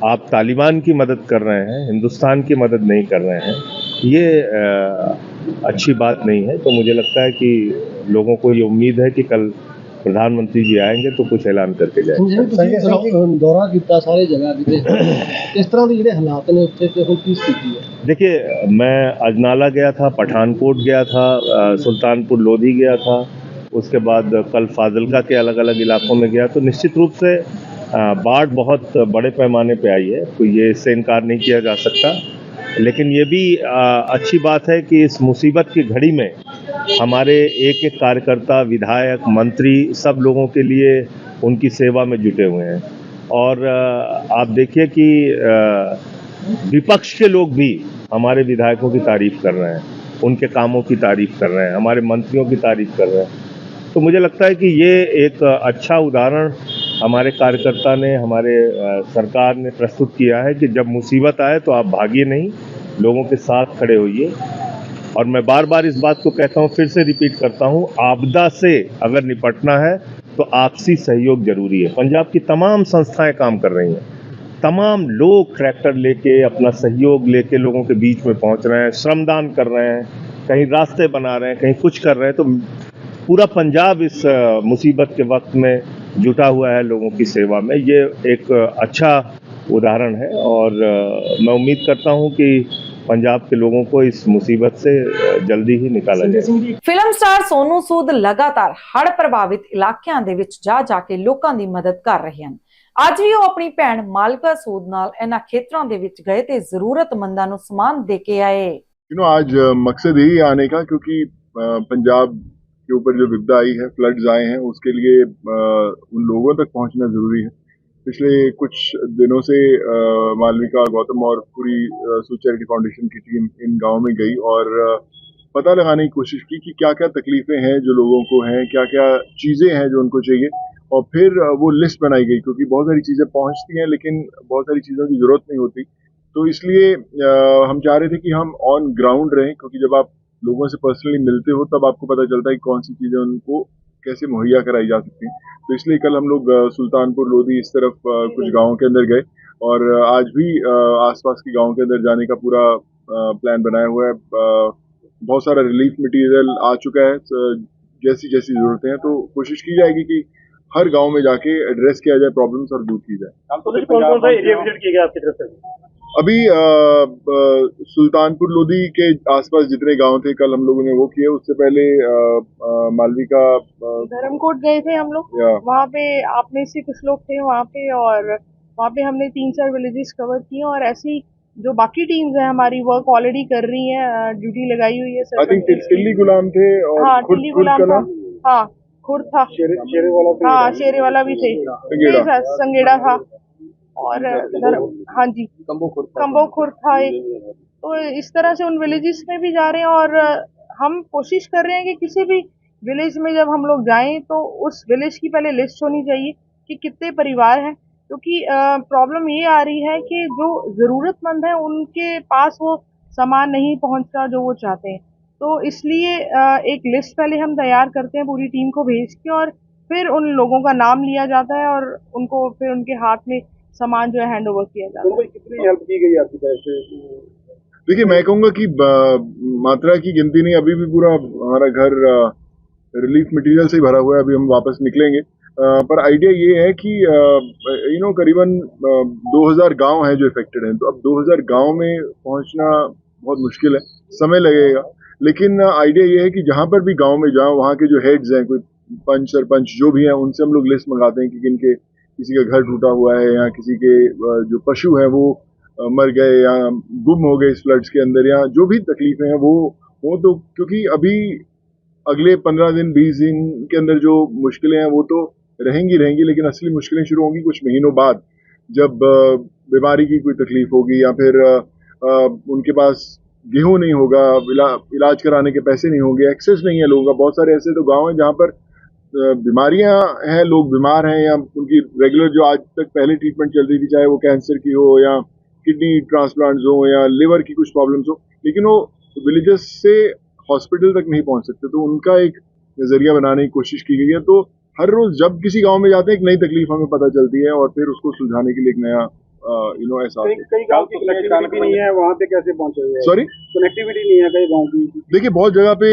आप तालिबान की मदद कर रहे हैं, हिंदुस्तान की मदद नहीं कर रहे हैं, ये अच्छी बात नहीं है। तो मुझे लगता है कि लोगों को ये उम्मीद है कि कल प्रधानमंत्री जी आएंगे तो कुछ ऐलान करके जाएंगे ਜੀ ਤੁਸੀਂ ਦੌਰਾ- ਦੌਰਾ ਕੀਤਾ ਸਾਰੇ ਜਗ੍ਹਾ ਕਿਤੇ ਇਸ ਤਰ੍ਹਾਂ ਦੇ ਜਿਹੜੇ ਹਾਲਾਤ ਨੇ ਉੱਥੇ ਤੇ ਹੁਣ ਕੀ ਸਥਿਤੀ ਹੈ देखिए मैं अजनाला गया था पठानकोट गया था अ, सुल्तानपुर लोधी गया था उसके बाद कल फाजिलका के अलग अलग इलाकों में गया तो निश्चित रूप से अ, बाढ़ बहुत बड़े पैमाने पे आई है तो ये इससे इनकार नहीं किया जा सकता लेकिन ये भी अच्छी बात है कि इस मुसीबत की घड़ी में हमारे एक एक कार्यकर्ता, विधायक, मंत्री सब लोगों के लिए उनकी सेवा में जुटे हुए हैं। और आप देखिए कि विपक्ष के लोग भी हमारे विधायकों की तारीफ़ कर रहे हैं, उनके कामों की तारीफ़ कर रहे हैं, हमारे मंत्रियों की तारीफ़ कर रहे हैं। तो मुझे लगता है कि ये एक अच्छा उदाहरण हमारे कार्यकर्ता ने, हमारे सरकार ने प्रस्तुत किया है कि जब मुसीबत आए तो आप भागिए नहीं, लोगों के साथ खड़े होइए। और मैं बार बार इस बात को कहता हूँ, फिर से रिपीट करता हूँ, आपदा से अगर निपटना है तो आपसी सहयोग ज़रूरी है। पंजाब की तमाम संस्थाएँ काम कर रही हैं। तमाम लोग ट्रैक्टर लेके, अपना सहयोग लेके लोगों के बीच में पहुँच रहे हैं, श्रमदान कर रहे हैं, कहीं रास्ते बना रहे हैं, कहीं कुछ कर रहे हैं तो पूरा पंजाब इस अ, मुसीबत के वक्त में जुटा हुआ है लोगों की सेवा में ये एक अ, अच्छा उदाहरण है और अ, मैं उम्मीद करता हूँ कि पंजाब के लोगों को इस मुसीबत से अ, जल्दी ही निकाला जाए ਫਿਲਮ ਸਟਾਰ ਸੋਨੂ ਸੂਦ ਲਗਾਤਾਰ ਹੜ੍ਹ ਪ੍ਰਭਾਵਿਤ ਇਲਾਕਿਆਂ ਦੇ ਵਿੱਚ ਜਾ ਜਾ ਕੇ ਲੋਕਾਂ ਦੀ ਮਦਦ ਕਰ ਰਹੇ ਹਨ ਅੱਜ ਵੀ ਉਹ ਆਪਣੀ ਭੈਣ ਮਾਲਕਾ ਸੂਦ ਨਾਲ ਇਹਨਾਂ ਖੇਤਰਾਂ ਦੇ ਵਿੱਚ ਗਏ ਤੇ ਜ਼ਰੂਰਤਮੰਦਾਂ ਨੂੰ ਸਮਾਨ ਦੇ ਕੇ ਆਏ यू नो आज अ, मकसद यही आने का क्योंकि अ, पंजाब के ऊपर जो विपदा आई है फ्लड्स आए हैं, उसके लिए उन लोगों तक पहुँचना ज़रूरी है। पिछले कुछ दिनों से मालविका गौतम और पूरी सूच चैरिटी फाउंडेशन की टीम इन गाँव में गई और पता लगाने की कोशिश की कि क्या क्या तकलीफ़ें हैं जो लोगों को हैं क्या क्या चीज़ें हैं जो उनको चाहिए। और फिर वो लिस्ट बनाई गई क्योंकि बहुत सारी चीज़ें पहुँचती हैं लेकिन बहुत सारी चीज़ों की ज़रूरत नहीं होती। तो इसलिए हम चाह रहे थे कि हम ऑन ग्राउंड रहें क्योंकि जब आप लोगों से पर्सनली मिलते हो, तब आपको पता चलता है कि कौन सी चीज़ें उनको कैसे मुहैया कराई जा सकती हैं। तो इसलिए कल हम लोग सुल्तानपुर लोधी इस तरफ़ कुछ गाँव के अंदर गए और आज भी आसपास के गाँव के अंदर जाने का पूरा प्लान बनाया हुआ है। बहुत सारा रिलीफ मटेरियल आ चुका है जैसी जैसी ज़रूरतें हैं तो कोशिश की जाएगी कि हर गाँव में जाके एड्रेस किया जाए प्रॉब्लम्स और दूर की जाए। अभी सुल्तानपुर लोधी के आसपास जितने गाँव थे कल हम लोगों ने वो किए। उससे पहले मालवी का धर्मकोट गए थे हम लोग। वहाँ पे आप में से कुछ लोग थे वहाँ पे और वहाँ पे हमने तीन चार विलेजेस कवर किए और ऐसी जो बाकी टीम्स हैं हमारी वर्क ऑलरेडी कर रही हैं ड्यूटी लगाई हुई है आई थिंक टिल्ली गुलाम थे और हाँ खुद टिल्ली खुद गुलाम था। हाँ खुर था। शेरे, शेरे वाला हाँ शेरे वाला भी थे, संगेड़ा था। और हाँ जी कंबो खुर था। एक तो इस तरह से उन विलेजेस में भी जा रहे हैं और हम कोशिश कर रहे हैं कि किसी भी विलेज में जब हम लोग जाएँ तो उस विलेज की पहले लिस्ट होनी चाहिए कि कितने परिवार हैं। क्योंकि प्रॉब्लम ये आ रही है कि जो ज़रूरतमंद है उनके पास वो सामान नहीं पहुँचता जो वो चाहते हैं। तो इसलिए एक लिस्ट पहले हम तैयार करते हैं पूरी टीम को भेज के और फिर उन लोगों का नाम लिया जाता है और उनको फिर उनके हाथ में सामान जो है हैंड ओवर किया जाता है। कितनी हेल्प की गई आपकी तरफ़ से? देखिए मैं कहूँगा कि मात्रा की गिनती नहीं अभी भी पूरा हमारा घर रिलीफ मटेरियल से ही भरा हुआ है अभी हम वापस निकलेंगे। अ, पर आइडिया ये है कि यू नो करीबन अ, 2000 गाँव हैं जो इफेक्टेड हैं। तो अब 2000 गाँव में पहुँचना बहुत मुश्किल है समय लगेगा। लेकिन आइडिया ये है कि जहाँ पर भी गाँव में जाओ वहाँ के जो हेड्स हैं कोई पंच सरपंच जो भी हैं उनसे हम लोग लिस्ट मंगाते हैं कि किनके किसी का घर टूटा हुआ है या किसी के जो पशु हैं वो मर गए या गुम हो गए इस फ्लड्स के अंदर या जो भी तकलीफें हैं वो वो तो क्योंकि अभी अगले पंद्रह दिन, बीस दिन के अंदर जो मुश्किलें हैं वो तो रहेंगी रहेंगी, लेकिन असली मुश्किलें शुरू होंगी कुछ महीनों बाद, जब बीमारी की कोई तकलीफ़ होगी या फिर उनके पास गेहूँ नहीं होगा इलाज कराने के पैसे नहीं होंगे एक्सेस नहीं है लोगों का, बहुत सारे ऐसे तो गाँव हैं जहाँ पर बीमारियाँ हैं लोग बीमार हैं या उनकी रेगुलर जो आज तक पहले ट्रीटमेंट चल रही थी चाहे वो कैंसर की हो या किडनी ट्रांसप्लांट्स हो या लिवर की कुछ प्रॉब्लम्स हो लेकिन वो विलेजेस से हॉस्पिटल तक नहीं पहुँच सकते तो उनका एक नज़रिया बनाने की कोशिश की गई है। तो हर रोज जब किसी गाँव में जाते हैं एक नई तकलीफ़ हमें पता चलती है और फिर उसको सुलझाने के लिए एक नया यू नो एहसास कई कई गाँव की कनेक्टिविटी नहीं है वहाँ पे कैसे पहुँचे हुए सॉरी कनेक्टिविटी नहीं है कई गाँव की। देखिए बहुत जगह पे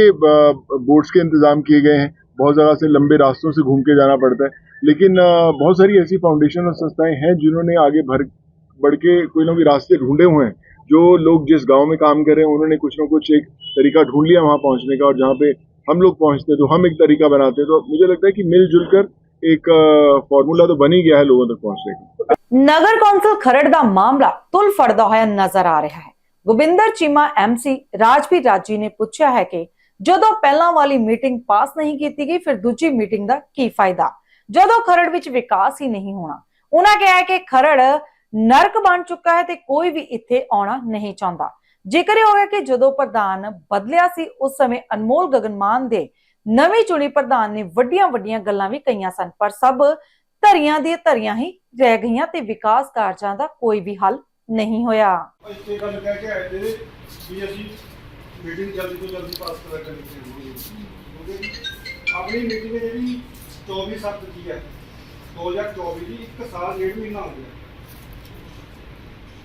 बोर्ड्स के इंतज़ाम किए गए हैं। बहुत जगह से लंबे रास्तों से घूम के जाना पड़ता है लेकिन अ, बहुत सारी ऐसी फाउंडेशन और संस्थाएं हैं जिन्होंने आगे भर बढ़ के कोई ना कोई रास्ते ढूंढे हुए हैं जो लोग जिस गांव में काम कर रहे हैं उन्होंने कुछ ना कुछ एक तरीका ढूंढ लिया वहां पहुंचने का और जहाँ पे हम लोग पहुंचते हैं तो हम एक तरीका बनाते हैं तो मुझे लगता है कि मिलजुल कर एक फॉर्मूला तो बन ही गया है लोगों तक पहुंचने का ਨਗਰ ਕੌਂਸਲ ਖਰੜ ਦਾ ਮਾਮਲਾ ਤੁਲ ਫੜਦਾ ਹੋਇਆ ਨਜ਼ਰ ਆ ਰਿਹਾ ਹੈ ਗੋਬਿੰਦਰ ਚੀਮਾ ਐਮਸੀ ਰਾਜਵੀਰ ਰਾਜੀ ਨੇ ਪੁੱਛਿਆ ਹੈ ਕਿ ਜਦੋਂ ਪਹਿਲਾਂ ਵਾਲੀ ਮੀਟਿੰਗ ਪਾਸ ਨਹੀਂ ਕੀਤੀ ਗਈ, ਫਿਰ ਦੂਜੀ ਮੀਟਿੰਗ ਦਾ ਕੀ ਫਾਇਦਾ? ਜਦੋਂ ਖਰੜ ਵਿੱਚ ਵਿਕਾਸ ਹੀ ਨਹੀਂ ਹੋਣਾ, ਉਹਨਾਂ ਕਿਹਾ ਕਿ ਖਰੜ ਨਰਕ ਬਣ ਚੁੱਕਾ ਹੈ ਤੇ ਕੋਈ ਵੀ ਇੱਥੇ ਆਉਣਾ ਨਹੀਂ ਚਾਹੁੰਦਾ। ਜ਼ਿਕਰ ਇਹ ਹੋਇਆ ਕਿ ਜਦੋਂ ਪ੍ਰਧਾਨ ਬਦਲਿਆ ਸੀ, ਉਸ ਸਮੇਂ ਅਨਮੋਲ ਗਗਨਮਾਨ ਦੇ ਨਵੇਂ ਚੁਣੀ ਪ੍ਰਧਾਨ ਨੇ ਵੱਡੀਆਂ ਵੱਡੀਆਂ ਗੱਲਾਂ ਵੀ ਕਹੀਆਂ ਸਨ, ਪਰ ਸਭ ਧਰੀਆਂ ਦੀਆਂ ਧਰੀਆਂ ਹੀ ਰਹਿ ਗਈਆਂ ਤੇ ਵਿਕਾਸ ਕਾਰਜਾਂ ਦਾ ਕੋਈ ਵੀ ਹੱਲ ਨਹੀਂ ਹੋਇਆ। ਇੱਥੇ ਗੱਲ ਕਹਿ ਕੇ ਆਏ ਤੇ ਵੀ ਅਸੀਂ ਮੀਟਿੰਗ ਜਲਦੀ ਤੋਂ ਜਲਦੀ ਪਾਸ ਕਰਾ ਕਰਨੀ ਚਾਹੀਦੀ ਹੈ। ਆਪਣੀ ਮੀਟਿੰਗ ਜਿਹੜੀ 24 ਸੱਤ ਦੀ ਹੈ। 2024 ਦੀ ਇੱਕ ਸਾਲ, ਡੇਢ ਮਹੀਨਾ ਹੋ ਗਿਆ।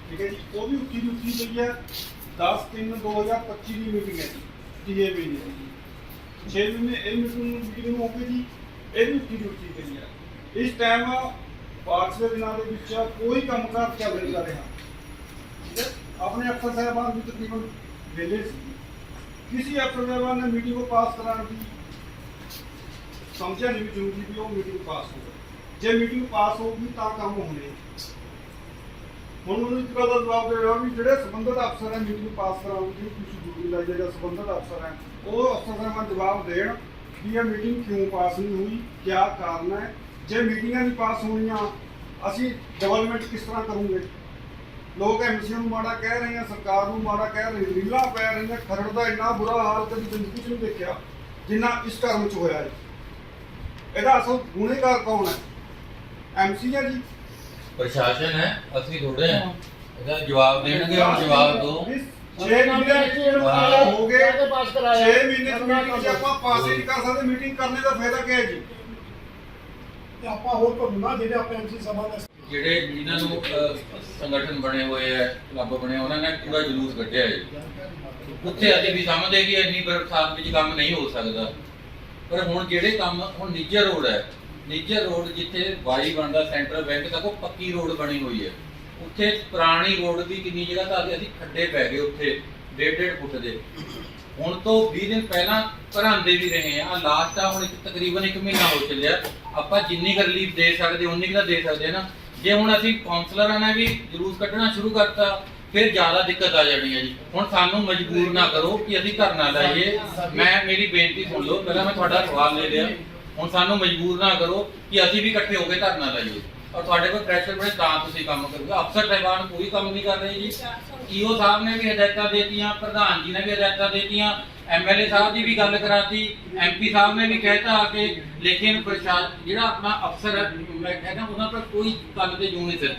ਠੀਕ ਹੈ ਜੀ? ਉਹ ਵੀ ਉੱਚੀ ਦੀ ਉੱਚੀ ਪਈ ਹੈ। 10 3 2025 ਦੀ ਮੀਟਿੰਗ ਹੈ ਜੀ। ਇਹ ਵੀ ਨਹੀਂ 6 ਮਹੀਨੇ ਇਹ ਮੀਟਿੰਗ ਮੀਟਿੰਗ ਹੋ ਗਈ ਜੀ ਇਹ ਵੀ ਉੱਚੀ ਦੀ ਉੱਚੀ ਪਈ ਹੈ। ਇਸ ਟਾਈਮ ਬਾਰਿਸ਼ ਦੇ ਦਿਨਾਂ ਦੇ ਵਿੱਚ ਕੋਈ ਕੰਮਕਾਰ ਚੱਲ ਨਹੀਂ ਰਿਹਾ। ਆਪਣੇ ਅਫਸਰ ਸਾਹਿਬਾਨ ਵੀ ਤਕਰੀਬਨ ਵਿਹਲੇ ਸੀ। ਕਿਸੇ ਅਫਸਰ ਸਾਹਿਬਾਨ ਨੇ ਮੀਟਿੰਗ ਨੂੰ ਪਾਸ ਕਰਾਉਣ ਦੀ? ਸਮਝਿਆ ਨਹੀਂ ਵੀ ਜ਼ਰੂਰੀ ਵੀ ਉਹ ਮੀਟਿੰਗ ਪਾਸ ਹੋਵੇ। ਜੇ ਮੀਟਿੰਗ ਪਾਸ ਹੋਊਗੀ ਤਾਂ ਕੰਮ ਹੋਣੇ। ਹੁਣ ਉਹਨੂੰ ਇੱਕ ਗੱਲ ਦਾ ਜਵਾਬ ਦੇ ਰਿਹਾ ਵੀ ਜਿਹੜੇ ਸੰਬੰਧਿਤ ਅਫਸਰ ਹੈ ਮੀਟਿੰਗ ਪਾਸ ਕਰਾਉਣਗੇ ਕੁਝ ਜ਼ਰੂਰੀ ਲੱਗ ਜਾਏਗਾ ਸੰਬੰਧਿਤ ਅਫਸਰ ਹੈ ਉਹ ਅਫਸਰ ਸਾਹਿਬਾਨ ਜਵਾਬ ਦੇਣ ਕਿ ਇਹ ਮੀਟਿੰਗ ਕਿਉਂ ਪਾਸ ਨਹੀਂ ਹੋਈ ਕੀ ਕਾਰਨ ਹੈ? ਜੇ ਮੀਟਿੰਗਾਂ ਨਹੀਂ ਪਾਸ ਹੋਣੀਆਂ, ਅਸੀਂ ਡਿਵੈਲਪਮੈਂਟ ਕਿਸ ਤਰ੍ਹਾਂ ਕਰੂਗੇ? ਲੋਕ ਐਮਸੀ ਨੂੰ ਮਾੜਾ ਕਹਿ ਰਹੇ ਆ ਸਰਕਾਰ ਨੂੰ ਮਾੜਾ ਕਹਿ ਰਹੇ ਰੀਲਾਂ ਪੈ ਰਹੀਆਂ ਖਰੜ ਦਾ ਇੰਨਾ ਬੁਰਾ ਹਾਲ ਕਦੀ ਜ਼ਿੰਦਗੀ 'ਚ ਨਹੀਂ ਦੇਖਿਆ ਜਿੰਨਾ ਇਸ ਟਰਮ 'ਚ ਹੋਇਆ ਹੈ ਇਹਦਾ ਅਸਲ ਗੁਨੇਗਾਰ ਕੌਣ ਹੈ? ਐਮਸੀ ਹੈ ਜੀ। ਪ੍ਰਸ਼ਾਸਨ ਹੈ ਅਸੀਂ ਥੋੜੇ ਹਾਂ। ਇਹਦਾ ਜਵਾਬ ਦੇਣਗੇ ਹੁਣ ਜਵਾਬ ਦਿਓ 6 ਮਹੀਨੇ ਹਾਂ। ਹੋ ਗਏ। ਪਾਸ 6 ਮਹੀਨੇ ਦੀ ਮੀਟਿੰਗ ਆਪਾਂ ਪਾਸ ਹੀ ਨਹੀਂ ਕਰ ਸਕਦੇ ਮੀਟਿੰਗ ਕਰਨੇ ਦਾ ਫਾਇਦਾ ਕੀ ਹੈ ਜੀ? ਤੇ ਆਪਾਂ ਹੋਰ ਭਰਨਾ ਜਿਹੜੇ ਆਪਣੇ ਐਮਸੀ ਸਭਾ ਦੇ ਜਿਹੜੇ ਜਿਨ੍ਹਾਂ ਨੂੰ ਸੰਗਠਨ ਬਣੇ ਹੋਏ ਹੈ ਕਲੱਬ ਬਣੇ ਉਹਨਾਂ ਨੇ ਪੂਰਾ ਜਲੂਸ ਕੱਢਿਆ ਹੈ। ਉੱਥੇ ਅਸੀਂ ਵੀ ਸਮਝਦੇ ਕਿ ਇੰਨੀ ਬਰਸਾਤ ਵਿੱਚ ਕੰਮ ਨਹੀਂ ਹੋ ਸਕਦਾ। ਪਰ ਹੁਣ ਜਿਹੜੇ ਕੰਮ, ਹੁਣ ਨਿੱਜਰ ਰੋਡ ਹੈ। ਨਿੱਜਰ ਰੋਡ ਜਿੱਥੇ ਵਾਈ ਬਣਦਾ, ਸੈਂਟਰਲ ਬੈਂਕ ਤੱਕ, ਉਹ ਪੱਕੀ ਰੋਡ ਬਣੀ ਹੋਈ ਹੈ। ਉੱਥੇ ਪੁਰਾਣੀ ਰੋਡ ਵੀ ਕਿੰਨੀ ਜਗ੍ਹਾ ਤਾਂ ਅਸੀਂ ਖੱਡੇ ਪੈ ਗਏ ਉੱਥੇ, ਡੇਢ ਡੇਢ ਫੁੱਟ ਦੇ। ਹੁਣ ਤੋਂ 20 ਦਿਨ ਪਹਿਲਾਂ ਭਰਾਂਦੇ ਵੀ ਰਹੇ ਆ ਲਾਸਟ ਆ, ਹੁਣ ਇੱਕ ਤਕਰੀਬਨ 1 ਮਹੀਨਾ ਹੋ ਚੱਲਿਆ। ਆਪਾਂ ਜਿੰਨੀ ਕੁ ਰਿਲੀਫ ਦੇ ਸਕਦੇ ਉਨੀ ਕੁ ਤਾਂ ਦੇ ਸਕਦੇ ਆ ਨਾ। ਜੇ ਹੁਣ ਅਸੀਂ ਕਾਉਂਸਲਰਾਂ ਨੇ ਵੀ ਜਲੂਸ ਕੱਢਣਾ ਸ਼ੁਰੂ ਕਰਤਾ, ਫਿਰ ਜ਼ਿਆਦਾ ਦਿੱਕਤ ਆ ਜਾਣੀ ਹੈ ਜੀ। ਹੁਣ ਸਾਨੂੰ ਮਜਬੂਰ ਨਾ ਕਰੋ ਕਿ ਅਸੀਂ ਧਰਨਾ ਲਾਈਏ ਮੈਂ, ਮੇਰੀ ਬੇਨਤੀ ਸੁਣ ਲਓ, ਪਹਿਲਾਂ ਮੈਂ ਤੁਹਾਡਾ ਸਵਾਲ ਲੈ ਲਿਆ। ਹੁਣ ਸਾਨੂੰ ਮਜਬੂਰ ਨਾ ਕਰੋ ਕਿ ਅਸੀਂ ਵੀ ਇਕੱਠੇ ਹੋ ਕੇ ਧਰਨਾ ਲਾਈਏ ਔਰ ਤੁਹਾਡੇ ਕੋਲ ਪ੍ਰੈਸ਼ਰ ਬਣੇ ਤਾਂ ਤੁਸੀਂ ਕੰਮ ਕਰੋਗੇ। ਅਫਸਰ ਸਾਹਿਬਾਨ ਕੋਈ ਕੰਮ ਨਹੀਂ ਕਰ ਰਹੇ ਜੀ। ਈਓ ਸਾਹਿਬ ਨੇ ਵੀ ਹਦਾਇਤਾਂ ਦੇਤੀਆਂ, ਪ੍ਰਧਾਨ ਜੀ ਨੇ ਵੀ ਹਦਾਇਤਾਂ ਦੇਤੀਆਂ ਐਮਐਲਏ ਸਾਹਿਬ ਦੀ ਵੀ ਗੱਲ ਕਰਾਤੀ ਐਮਪੀ ਸਾਹਿਬ ਨੇ ਵੀ ਕਹਿਤਾ ਆ ਕੇ, ਲੇਕਿਨ ਪ੍ਰਸ਼ਾਸਨ ਜਿਹੜਾ ਆਪਣਾ ਅਫਸਰ ਹੈ, ਮੈਂ ਕਹਿੰਦਾ ਉਹਨਾਂ ਪਰ ਕੋਈ ਗੱਲ ਤੇ ਜੂ ਨਹੀਂ। ਸਿਰ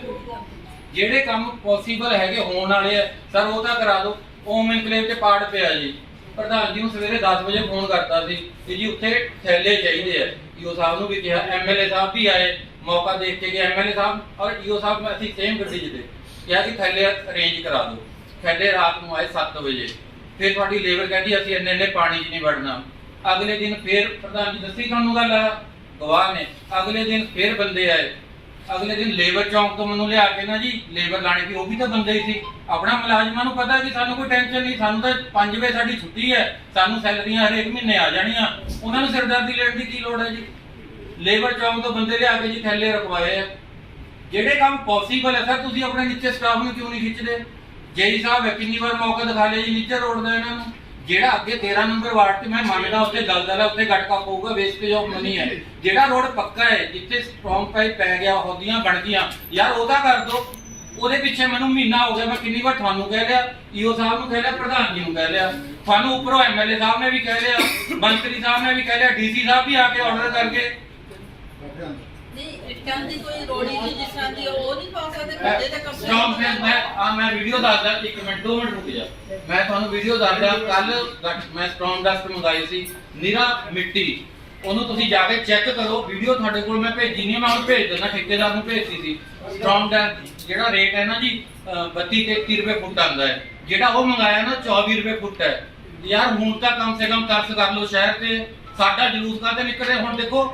ਜਿਹੜੇ ਕੰਮ ਪੋਸੀਬਲ ਹੈਗੇ, ਹੋਣ ਵਾਲੇ ਆ ਸਰ ਉਹ ਤਾਂ ਕਰਾ ਦਿਓ। ਓਮ ਇਨਕਲੇਵ ਤੇ ਪਾੜ ਪਿਆ ਜੀ। ਪ੍ਰਧਾਨ ਜੀ ਨੂੰ ਸਵੇਰੇ 10 ਵਜੇ ਫੋਨ ਕਰਤਾ ਸੀ ਕਿ ਜੀ ਉੱਥੇ ਥੈਲੇ ਚਾਹੀਦੇ ਆ। ਈਓ ਸਾਹਿਬ ਨੂੰ ਵੀ ਕਿਹਾ ਐਮਐਲਏ ਸਾਹਿਬ ਵੀ ਆਏ। ਮੌਕਾ ਦੇਖ ਕੇ ਗਏ ਐਮਐਲਏ ਸਾਹਿਬ ਔਰ ਈਓ ਸਾਹਿਬ ਅਸੀਂ ਸੇਮ ਗੱਡੀ 'ਚ ਤੇ ਕਿਹਾ ਕਿ ਥੈਲੇ ਅਰੇਂਜ ਕਰਾ ਦਿਓ। ਥੈਲੇ ਰਾਤ ਨੂੰ ਆਏ 7 ਵਜੇ। ਫਿਰ ਤੁਹਾਡੀ ਲੇਬਰ ਕਹਿੰਦੀ ਅਸੀਂ ਇੰਨੇ ਇੰਨੇ ਪਾਣੀ 'ਚ ਨਹੀਂ ਵੜਨਾ। ਅਗਲੇ ਦਿਨ ਫਿਰ ਪ੍ਰਧਾਨ ਜੀ ਦੱਸੀ ਤੁਹਾਨੂੰ ਗੱਲ ਆ? ਗਵਾਹ ਨੇ। ਅਗਲੇ ਦਿਨ ਫਿਰ ਬੰਦੇ ਆਏ। ਅਗਲੇ ਦਿਨ ਲੇਬਰ ਚੌਂਕ ਤੋਂ ਮੈਨੂੰ ਲਿਆ ਕੇ ਨਾ ਜੀ, ਲੇਬਰ ਲਾਣੇ ਦੀ, ਉਹ ਵੀ ਤਾਂ ਬੰਦੇ ਹੀ ਸੀ। ਆਪਣਾ ਮੁਲਾਜ਼ਮਾਂ ਨੂੰ ਪਤਾ ਕਿ ਸਾਨੂੰ ਕੋਈ ਟੈਨਸ਼ਨ ਨਹੀਂ, ਸਾਨੂੰ ਤਾਂ 5 ਵਜੇ ਸਾਡੀ ਛੁੱਟੀ ਹੈ। ਸਾਨੂੰ ਸੈਲਰੀਆਂ ਹਰੇਕ ਮਹੀਨੇ ਆ ਜਾਣੀਆਂ। ਉਹਨਾਂ ਨੂੰ ਸਿਰਦਰਦੀ ਲੈਣ ਦੀ ਕੀ ਲੋੜ ਹੈ ਜੀ? ਲੇਬਰ ਚੌਂਕ ਤੋਂ ਬੰਦੇ ਲਿਆ ਕੇ ਜੀ ਥੈਲੇ ਰਖਵਾਏ ਆ। ਜਿਹੜੇ ਕੰਮ ਪੋਸੀਬਲ ਹੈ ਸਰ, ਤੁਸੀਂ ਆਪਣੇ ਨੀਚੇ ਸਟਾਫ ਨੂੰ ਕਿਉਂ ਨਹੀਂ ਖਿੱਚਦੇ? ਜੇਈ ਸਾਹਿਬ ਕਿੰਨੀ ਵਾਰ ਮੌਕਾ ਦਿਖਾ ਲਿਆ ਜੀ, ਨੀਚੇ ਰੋਡ ਦਾ ਇਹਨਾਂ ਨੂੰ। ਜਿਹੜਾ ਅੱਗੇ 13 ਨੰਬਰ ਵਾਰਡ ਤੇ ਮੈਂ ਮੰਨਦਾ, ਉੱਥੇ ਦਲਦਲ ਉੱਥੇ ਗਟਕਾ ਪਊਗਾ ਵੇਸਟੇਜ ਆਫ ਮਨੀ ਹੈ ਜਿਹੜਾ ਰੋਡ ਪੱਕਾ ਹੈ, ਜਿੱਥੇ ਸਟਰੋਂਗ ਪਾਈਪ ਪੈ ਗਿਆ ਹੋਦੀਆਂ ਬਣ ਗਈਆਂ, ਯਾਰ ਉਹਦਾ ਕਰ ਦੋ। ਉਹਦੇ ਪਿੱਛੇ ਮੈਨੂੰ ਮਹੀਨਾ ਹੋ ਗਿਆ, ਮੈਂ ਕਿੰਨੀ ਵਾਰ ਤੁਹਾਨੂੰ ਕਹਿ ਲਿਆ, ਈਓ ਸਾਹਿਬ ਨੂੰ ਕਹਿ ਲਿਆ, ਪ੍ਰਧਾਨ ਜੀ ਨੂੰ ਕਹਿ ਲਿਆ। ਤੁਹਾਨੂੰ ਉੱਪਰੋਂ ਐਮਐਲਏ ਸਾਹਿਬ ਨੇ ਵੀ ਕਹਿ ਲਿਆ, ਮੰਤਰੀ ਸਾਹਿਬ ਨੇ ਵੀ ਕਹਿ ਲਿਆ ਡੀਸੀ ਸਾਹਿਬ ਵੀ ਆ ਕੇ ਆਰਡਰ ਕਰਕੇ। ਨਹੀਂ ਇੱਟਾਂ ਦੀ ਕੋਈ ਰੋੜੀ ਦੀ ਜਿਸ ਤਰ੍ਹਾਂ ਦੀ ਉਹ ਨਹੀਂ ਪਾ ਸਕਦੇ ਵੱਡੇ ਤੇ ਕੱਪੜੇ ਸਟ੍ਰੋਂਗ ਫੇਸ ਮੈਂ ਆ ਮੈਂ ਵੀਡੀਓ ਦੱਸਦਾ ਇੱਕ ਮਿੰਟ ਦੋ ਮਿੰਟ ਰੁਕ ਜਾ। ਮੈਂ ਤੁਹਾਨੂੰ ਵੀਡੀਓ ਦੱਸਦਾ ਕੱਲ ਮੈਂ ਸਟ੍ਰੋਂਗ ਡਸਟ ਮੰਗਾਈ ਸੀ ਨਿਰਾ ਮਿੱਟੀ। ਉਹਨੂੰ ਤੁਸੀਂ ਜਾ ਕੇ ਚੈੱਕ ਕਰੋ ਵੀਡੀਓ ਤੁਹਾਡੇ ਕੋਲ ਮੈਂ ਭੇਜੀ ਨਹੀਂ ਮੈਂ ਉਹਨੂੰ ਭੇਜ ਦਿੰਦਾ ਠੇਕੇਦਾਰ ਨੂੰ ਭੇਜਤੀ ਸੀ। ਸਟ੍ਰੋਂਗ ਡਸਟ ਜਿਹੜਾ ਰੇਟ ਹੈ ਨਾ ਜੀ ਅ, 32 ਤੇ 30 ਰੁਪਏ ਫੁੱਟ ਆਉਂਦਾ ਹੈ। ਜਿਹੜਾ ਉਹ ਮੰਗਾਇਆ ਨਾ 24 ਰੁਪਏ ਫੁੱਟ ਹੈ। ਯਾਰ ਹੁਣ ਤਾਂ ਕਮ ਸੇ ਕਮ ਤਰਸ ਕਰ ਲਓ ਸ਼ਹਿਰ ਤੇ। ਸਾਡਾ ਜਲੂਸ ਕਾਹਤੇ ਨਿਕਲੇ ਹੁਣ ਦੇਖੋ,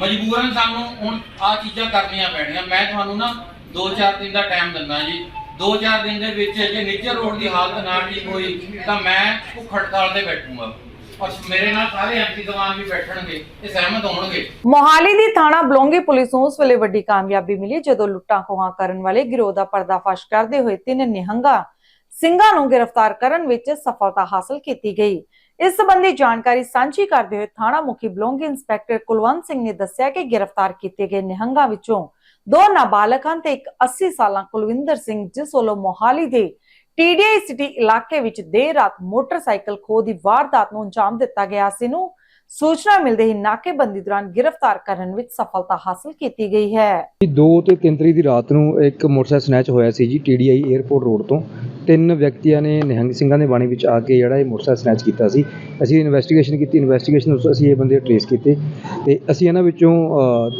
ਮਜਬੂਰਨ ਸਾਨੂੰ ਹੁਣ ਆ ਚੀਜ਼ਾਂ ਕਰਨੀਆਂ ਪੈਣੀਆਂ। ਮੈਂ ਤੁਹਾਨੂੰ ਨਾ 2-4 ਦਿਨ ਦਾ ਟਾਈਮ ਦਿੰਦਾ ਜੀ। 2-4 ਦਿਨ ਦੇ ਵਿੱਚ ਜੇ ਨਿੱਜਰ ਰੋਡ ਦੀ ਹਾਲਤ ਨਾ ਠੀਕ ਹੋਈ, ਤਾਂ ਮੈਂ ਭੁੱਖ ਹੜਤਾਲ ਤੇ ਬੈਠੂੰਗਾ। ਔਰ ਮੇਰੇ ਨਾਲ ਸਾਰੇ ਐਮਪੀ ਦੀਵਾਨ ਵੀ ਬੈਠਣਗੇ ਤੇ ਸਹਿਮਤ ਹੋਣਗੇ। ਮੋਹਾਲੀ ਦੀ ਥਾਣਾ ਬਲੌਂਗੀ ਪੁਲਿਸ ਨੂੰ ਉਸ ਵੇਲੇ ਵੱਡੀ ਕਾਮਯਾਬੀ ਮਿਲੀ, ਜਦੋਂ ਲੁੱਟਾਂ ਖੋਹਾਂ ਕਰਨ ਵਾਲੇ ਗਿਰੋਹ ਦਾ ਪਰਦਾਫਾਸ਼ ਕਰਦੇ ਹੋਏ ਤਿੰਨ ਨਿਹੰਗਾ ਸਿੰਘਾਂ ਨੂੰ ਗ੍ਰਿਫਤਾਰ ਕਰਨ ਵਿੱਚ ਸਫਲਤਾ ਹਾਸਲ ਕੀਤੀ ਗਈ। ਇਸ ਸੰਬੰਧੀ ਜਾਣਕਾਰੀ ਸਾਂਝੀ ਕਰਦੇ ਹੋਏ ਥਾਣਾ ਮੁਖੀ ਬਲੌਂਗੀ ਇੰਸਪੈਕਟਰ ਕੁਲਵੰਤ ਸਿੰਘ ਨੇ ਦੱਸਿਆ ਕਿ ਗ੍ਰਿਫਤਾਰ ਕੀਤੇ ਗਏ ਨਿਹੰਗਾਂ ਵਿੱਚੋਂ ਦੋ ਨਾਬਾਲਗ ਹਨ ਤੇ ਇੱਕ 80 ਸਾਲਾਂ ਕੁਲਵਿੰਦਰ ਸਿੰਘ, ਜਿਸ ਵੱਲੋਂ ਮੋਹਾਲੀ ਦੇ ਟੀਡੀਆਈ ਸਿਟੀ ਇਲਾਕੇ ਵਿੱਚ ਦੇਰ ਰਾਤ ਮੋਟਰਸਾਈਕਲ ਖੋਹ ਦੀ ਵਾਰਦਾਤ ਨੂੰ ਅੰਜਾਮ ਦਿੱਤਾ ਗਿਆ ਸੀ। ਨੂੰ ਸੂਚਨਾ ਮਿਲਦੇ ਹੀ ਨਾਕੇਬੰਦੀ ਦੌਰਾਨ ਗ੍ਰਿਫਤਾਰ ਕਰਨ ਵਿੱਚ ਸਫਲਤਾ ਹਾਸਲ ਕੀਤੀ ਗਈ ਹੈ। 2 ਤੇ 3 ਤਰੀਕ ਦੀ ਰਾਤ ਨੂੰ ਇੱਕ ਮੋਟਰਸਾਈਕਲ ਸਨੈਚ ਹੋਇਆ ਸੀ ਜੀ ਟੀਡੀਆਈ 에ਅਰਪੋਰਟ ਰੋਡ ਤੋਂ। ਤਿੰਨ ਵਿਅਕਤੀਆਂ ਨੇ ਨਿਹੰਗ ਸਿੰਘਾਂ ਦੇ ਬਾਣੀ ਵਿੱਚ ਆ ਕੇ ਜਿਹੜਾ ਇਹ ਮੋਟਰਸਾਈਕਲ ਸਨੈਚ ਕੀਤਾ ਸੀ। ਅਸੀਂ ਇਨਵੈਸਟੀਗੇਸ਼ਨ ਕੀਤੀ ਇਨਵੈਸਟੀਗੇਸ਼ਨ ਵਿੱਚ ਅਸੀਂ ਇਹ ਬੰਦੇ ਟਰੇਸ ਕੀਤੇ ਤੇ ਅਸੀਂ ਇਹਨਾਂ ਵਿੱਚੋਂ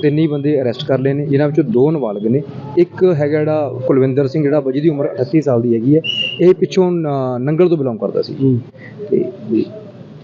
ਤਿੰਨ ਹੀ ਬੰਦੇ ਅਰੈਸਟ ਕਰ ਲਏ ਨੇ ਜਿਨ੍ਹਾਂ ਵਿੱਚੋਂ ਦੋ ਨਾਬਾਲਗ ਨੇ। ਇੱਕ ਹੈਗਾ ਜਿਹੜਾ ਕੁਲਵਿੰਦਰ ਸਿੰਘ ਜਿਹੜਾ ਜਿਹਦੀ ਉਮਰ 38 ਸਾਲ ਦੀ ਹੈਗੀ ਹੈ ਇਹ ਪਿੱਛੋਂ ਨੰਗਲ ਤੋਂ ਬਿਲੋਂਗ ਕਰਦਾ ਸੀ ਤੇ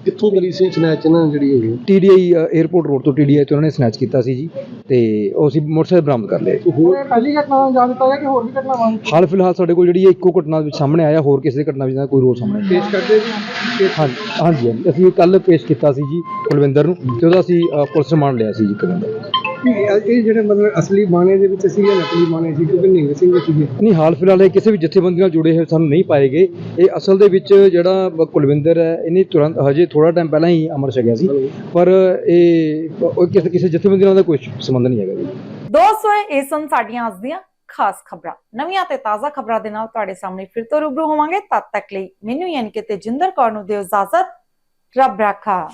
ਕਿੱਥੋਂ ਮਿਲੀ ਸੀ ਸਨੈਚ ਇਹਨਾਂ ਨੂੰ ਜਿਹੜੀ ਹੋਈ ਟੀਡੀਆਈ 에ਅਰਪੋਰਟ ਰੋਡ ਤੋਂ ਟੀਡੀਆਈ ਤੋਂ ਉਹਨਾਂ ਨੇ ਸਨੈਚ ਕੀਤਾ ਸੀ ਜੀ ਤੇ ਉਹ ਅਸੀਂ ਮੋਟਰਸਾਈਕਲ ਬਰਾਮਦ ਕਰ ਲਿਆ ਹੋਰ? ਪਹਿਲੀ ਘਟਨਾ ਅੰਜਾਮ ਦਿੱਤਾ ਗਿਆ ਕਿ ਹੋਰ ਵੀ ਘਟਨਾਵਾਂ ਹਾਲ ਫਿਲਹਾਲ ਸਾਡੇ ਕੋਲ ਜਿਹੜੀ ਇਹ ਇੱਕੋ ਘਟਨਾ ਵਿੱਚ ਸਾਹਮਣੇ ਆਇਆ ਹੋਰ ਕਿਸੇ ਦੀ ਘਟਨਾ ਵਿੱਚ ਕੋਈ ਰੋਲ ਸਾਹਮਣੇ ਨਹੀਂ ਪੇਸ਼ ਕਰਦੇ ਜੀ ਹਾਂਜੀ ਹਾਂਜੀ। ਅਸੀਂ ਕੱਲ ਪੇਸ਼ ਕੀਤਾ ਸੀ ਜੀ ਕੁਲਵਿੰਦਰ ਨੂੰ ਤੇ ਉਹਦਾ ਅਸੀਂ ਪੁਲਿਸ ਰਿਮਾਂਡ ਲਿਆ ਸੀ ਜੀ ਕੁਲਵਿੰਦਰ। ਇਹ ਜਿਹੜੇ ਮਤਲਬ ਅਸਲੀ ਬਾਣੇ ਦੇ ਵਿੱਚ ਸੀ ਜਾਂ ਨਕਲੀ ਬਾਣੇ ਸੀ ਕਿਉਂਕਿ ਨਿਹੰਗ ਸਿੰਘ ਸੀਗੇ। ਨਹੀਂ ਹਾਲ ਫਿਲਹਾਲ ਇਹ ਕਿਸੇ ਵੀ ਜਥੇਬੰਦੀ ਨਾਲ ਜੁੜੇ ਹੋਏ ਸਾਨੂੰ ਨਹੀਂ ਪਾਏ ਗਏ। ਇਹ ਅਸਲ ਦੇ ਵਿੱਚ ਜਿਹੜਾ ਕੁਲਵਿੰਦਰ ਹੈ ਇਹਨੇ ਤੁਰੰਤ ਹਜੇ ਥੋੜਾ ਟਾਈਮ ਪਹਿਲਾਂ ਹੀ ਅਮਰ ਛਕਿਆ ਸੀ। ਪਰ ਇਹ ਉਹ ਕਿਸੇ ਕਿਸੇ ਜਥੇਬੰਦੀ ਨਾਲ ਦਾ ਕੋਈ ਸੰਬੰਧ ਨਹੀਂ ਹੈਗਾ ਜੀ। ਦੋਸਤੋ ਇਹ ਸਨ ਸਾਡੀਆਂ ਅੱਜ ਦੀਆਂ ਖਾਸ ਖਬਰਾਂ। ਨਵੀਆਂ ਤੇ ਤਾਜ਼ਾ ਖਬਰਾਂ ਦੇ ਨਾਲ ਤੁਹਾਡੇ ਸਾਹਮਣੇ ਫਿਰ ਤੋਂ ਰੂਬਰੂ ਹੋਵਾਂਗੇ। ਤਦ ਤੱਕ ਲਈ ਮੈਨੂੰ ਯਾਨੀ ਕਿ ਤੇਜਿੰਦਰ ਕੌਰ ਨੂੰ ਦਿਓ ਇਜਾਜ਼ਤ। ਰੱਬ ਰਾਖਾ।